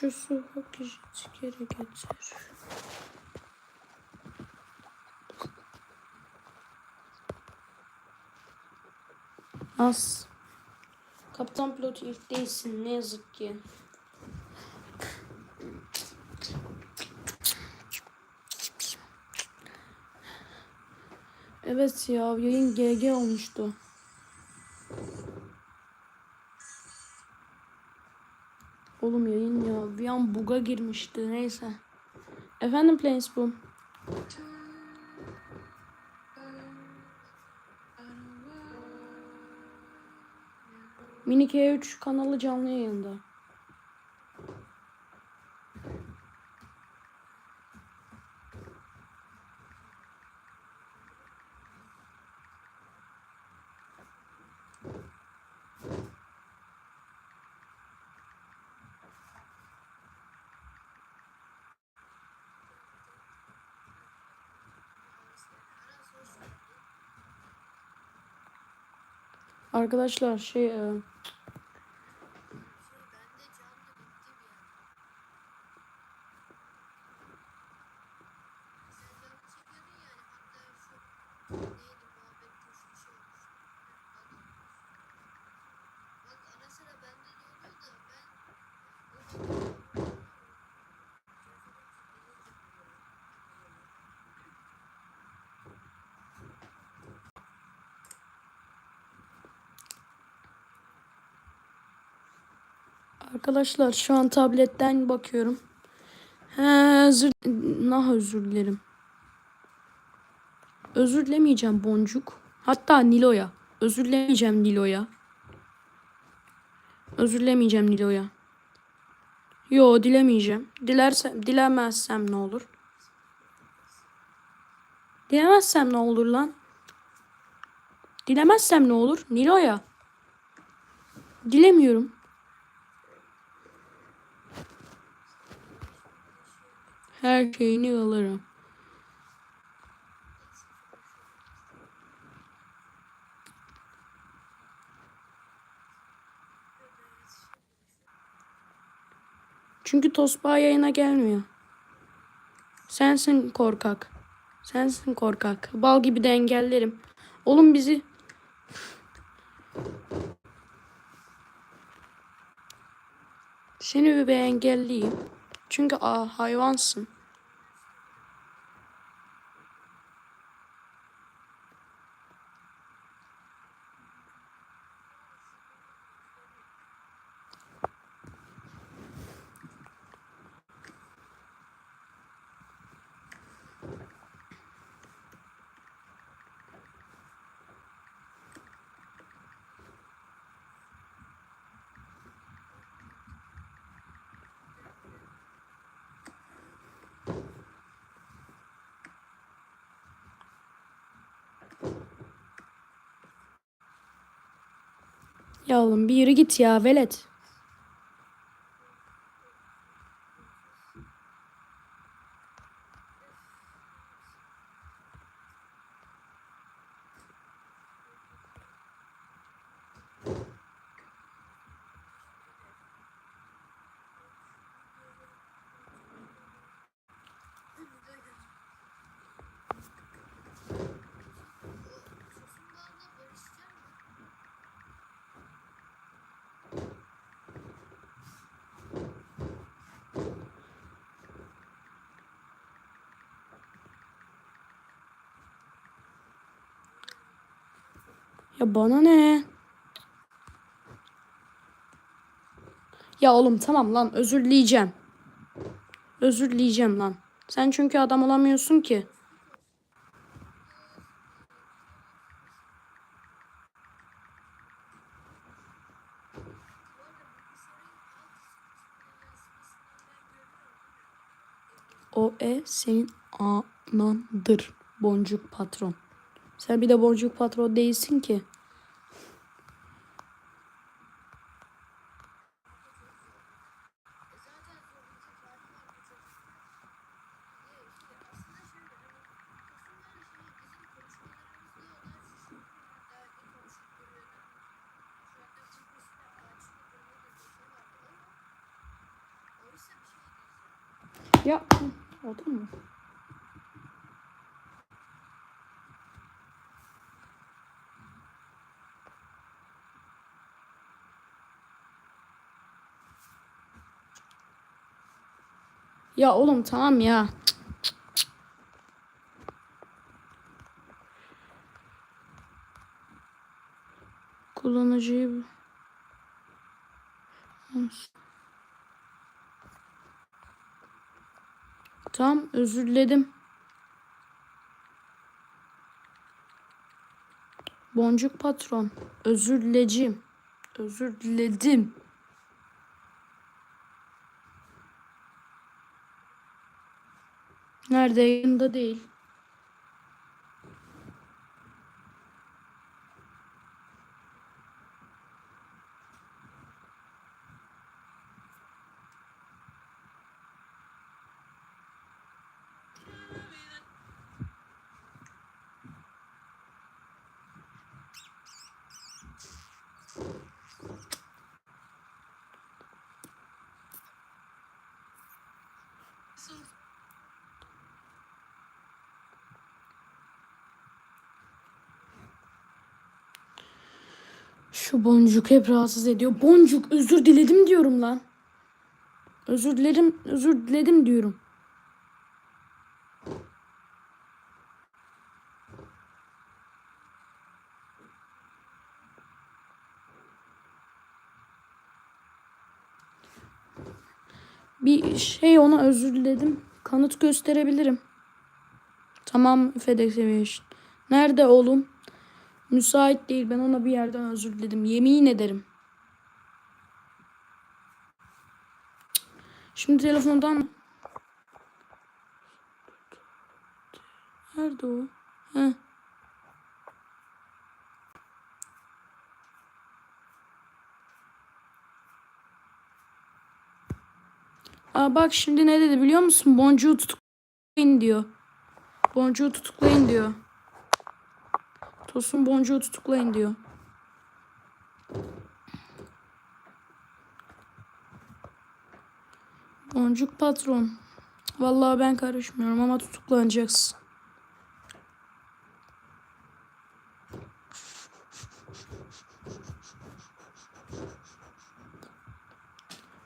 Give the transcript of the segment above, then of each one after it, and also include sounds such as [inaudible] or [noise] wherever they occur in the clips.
Şu su paketi geri getir. Az. Kaptan pilot ilk değilsin ne yazık ki. Evet ya yayın GG olmuştu. Oğlum yayın ya bir an buga girmişti neyse. Efendim Plains bu. Mini K3 kanalı canlı yayında. Arkadaşlar şey Arkadaşlar şu an tabletten bakıyorum. He, özür, nah özür dilerim. Özür dilemeyeceğim Boncuk. Hatta Nilo'ya. Özür dilemeyeceğim Nilo'ya. Özür dilemeyeceğim Nilo'ya. Yo dilemeyeceğim. Dilersem, dilemezsem ne olur? Dilemezsem ne olur lan? Dilemezsem ne olur? Nilo'ya. Dilemiyorum. Her şeyini alırım. Çünkü Tosba yayına gelmiyor. Sensin korkak. Sensin korkak. Bal gibi de engellerim. Oğlum bizi Seni bir engelleyeyim. Çünkü a hayvansın. Ya oğlum bir yürü git ya velet. Ya bana ne? Ya oğlum tamam lan özür dileyeceğim. Özür dileyeceğim lan. Sen çünkü adam olamıyorsun ki. O e senin anandır boncuk patron. Sen bir de boncuk patron değilsin ki. Ya oğlum tamam ya. Kullanıcıyı Tamam özür diledim. Boncuk patron. Özür dilecim. Özür diledim. Nerede? Yanında değil. Şu boncuk hep rahatsız ediyor. Boncuk özür diledim diyorum lan. Özür dilerim, özür diledim diyorum. Bir şey ona özür diledim. Kanıt gösterebilirim. Tamam FedEx Aviation. Nerede oğlum? Müsait değil. Ben ona bir yerden özür diledim. Yemin ederim. Şimdi telefondan Nerede o? Heh. Aa bak şimdi ne dedi biliyor musun? Boncuğu tutuklayın diyor. Boncuğu tutuklayın diyor. Tosun boncuğu tutuklayın diyor. Boncuk patron. Vallahi ben karışmıyorum ama tutuklanacaksın.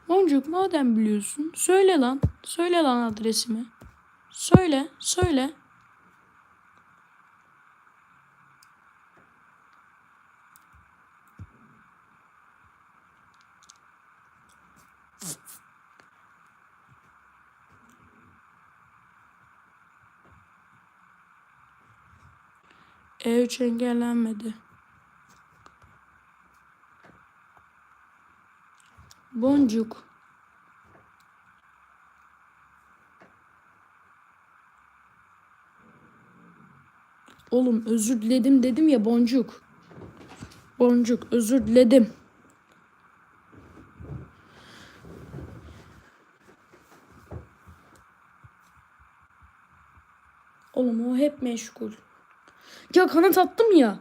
Boncuk madem biliyorsun söyle lan. Söyle lan adresimi. Söyle, söyle. E3 engellenmedi. Boncuk. Oğlum özür diledim dedim ya boncuk. Boncuk özür diledim. Oğlum o hep meşgul. Ya kanat attım ya.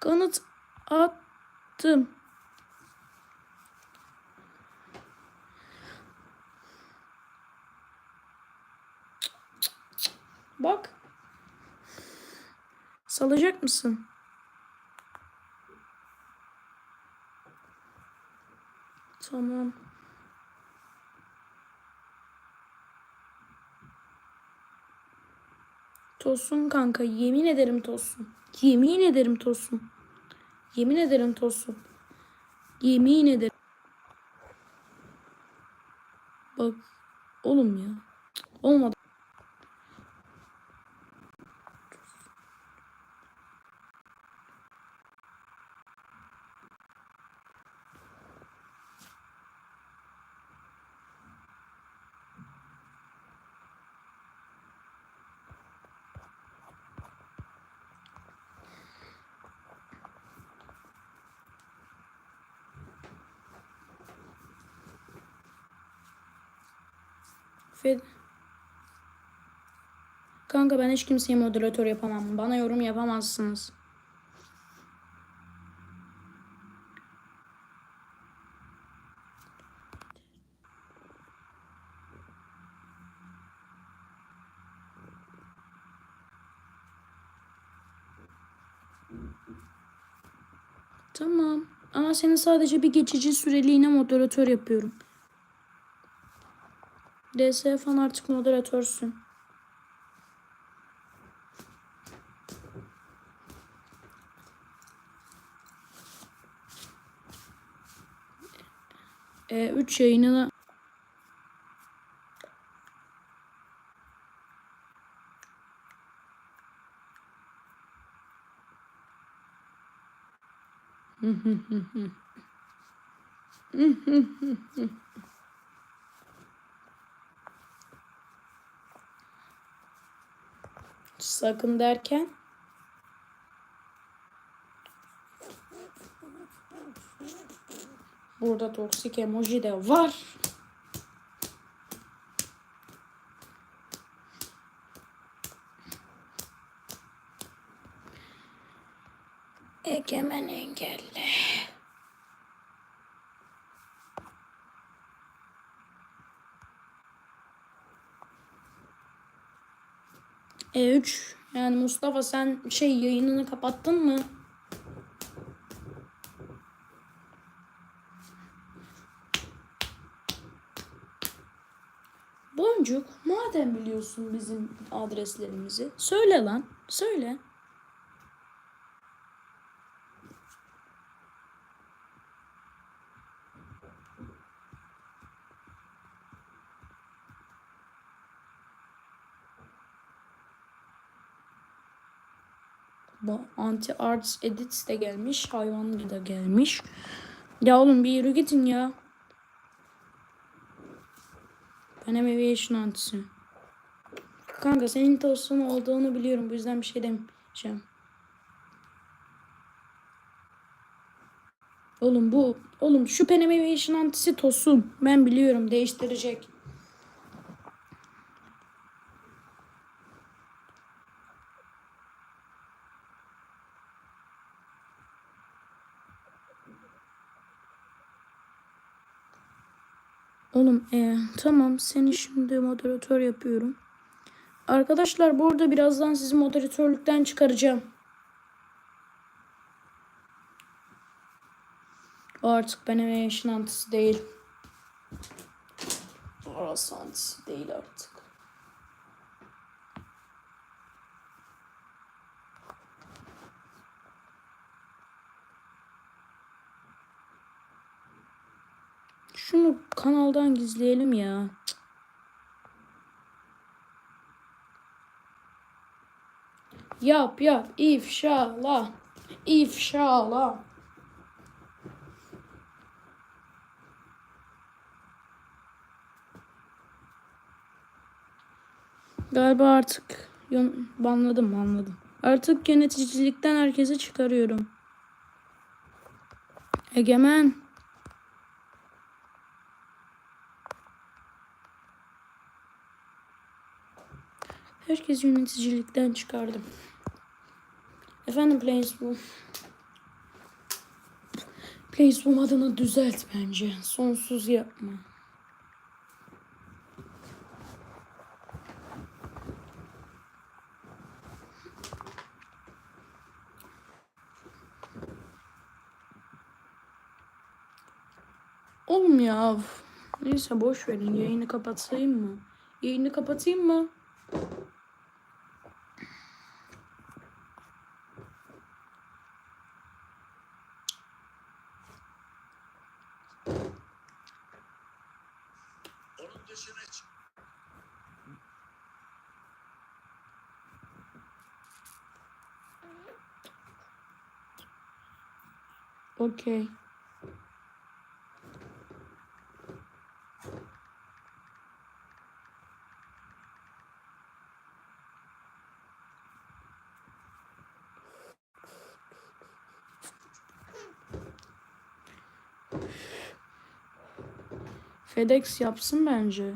Kanat attım. Bak. Salacak mısın? Tamam. Tosun kanka yemin ederim Tosun. Yemin ederim Tosun. Yemin ederim Tosun. Yemin ederim. Bak oğlum ya. Olmadı. Ve Kanka ben hiç kimseye moderatör yapamam. Bana yorum yapamazsınız. Tamam. Ama seni sadece bir geçici süreliğine moderatör yapıyorum. DS fan artık moderatörsün. E, 3 yayınına [laughs] sakın derken Burada toksik emoji de var. Egemen engelli. E3 yani Mustafa sen şey yayınını kapattın mı? Boncuk madem biliyorsun bizim adreslerimizi söyle lan söyle. Anti arts edits de gelmiş. Hayvanlı da gelmiş. Ya oğlum bir yürü gidin ya. Ben hem aviation antisi. Kanka senin tostun olduğunu biliyorum. Bu yüzden bir şey demeyeceğim. Oğlum bu oğlum şu Pan Am Aviation antisi tosun. Ben biliyorum değiştirecek. Oğlum e, tamam seni şimdi moderatör yapıyorum. Arkadaşlar bu arada birazdan sizi moderatörlükten çıkaracağım. O artık benim yaşın antisi değil. Orası antisi değil artık. Şunu kanaldan gizleyelim ya. Yap yap ifşala. İfşala. Galiba artık banladım anladım. Artık yöneticilikten herkese çıkarıyorum. Egemen. Herkes yöneticilikten çıkardım. Efendim Planeswalk. Planeswalk adını düzelt bence. Sonsuz yapma. Oğlum ya. Neyse boş verin. Yayını kapatayım mı? Yayını kapatayım mı? Okey. FedEx yapsın bence.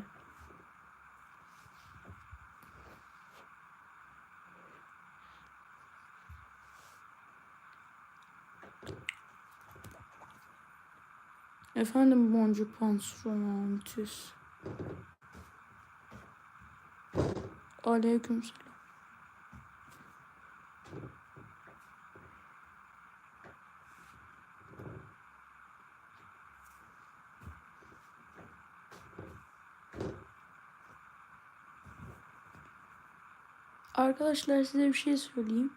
Efendim boncuk pansumantis. Aleyküm selam. Arkadaşlar size bir şey söyleyeyim.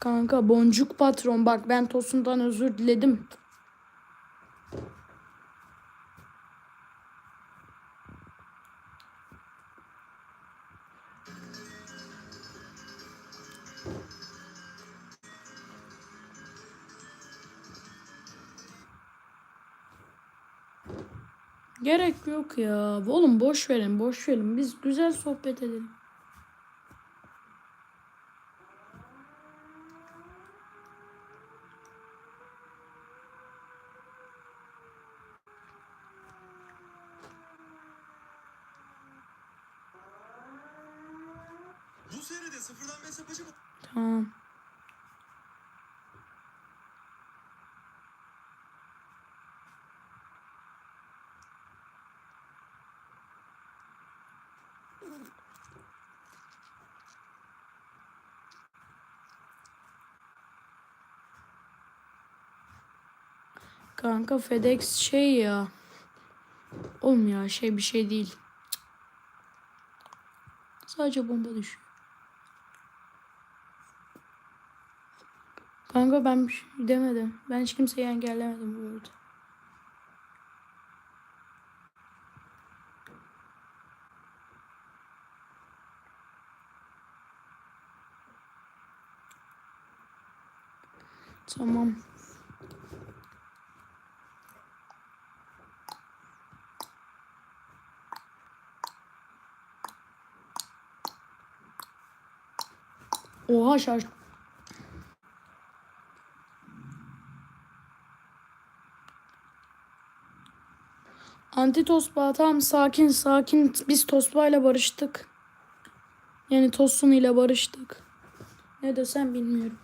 Kanka boncuk patron bak ben Tosun'dan özür diledim. Yok ya. Oğlum boş verin, boş verin. Biz güzel sohbet edelim. Bu seride sıfırdan mesafacı bu. Tamam. Kanka FedEx şey ya. Oğlum ya şey bir şey değil. Sadece bomba düşüyor. Kanka ben bir şey demedim. Ben hiç kimseyi engellemedim bu arada. Tamam. Oha şaş. Anti Tosba tamam sakin sakin biz Tosba ile barıştık. Yani Tosun ile barıştık. Ne desem bilmiyorum.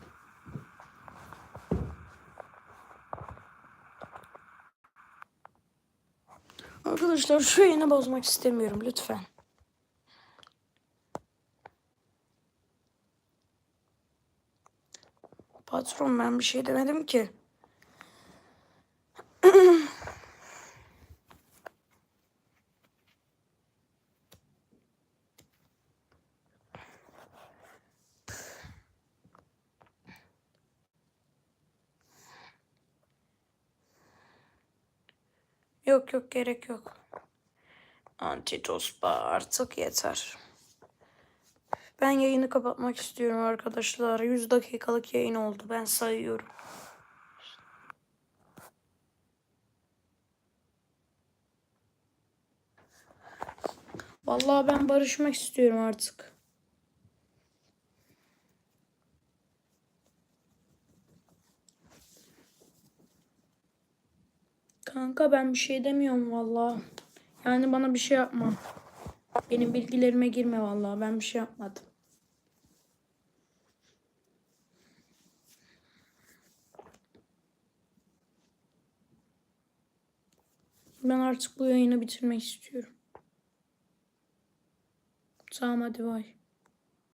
Arkadaşlar şu yayını bozmak istemiyorum lütfen. Patron ben bir şey demedim ki. Yok yok gerek yok. Antitospa artık yeter. Ben yayını kapatmak istiyorum arkadaşlar. 100 dakikalık yayın oldu. Ben sayıyorum. Vallahi ben barışmak istiyorum artık. Kanka ben bir şey demiyorum vallahi. Yani bana bir şey yapma. Benim bilgilerime girme vallahi. Ben bir şey yapmadım. Ben artık bu yayını bitirmek istiyorum. Tamam hadi bay.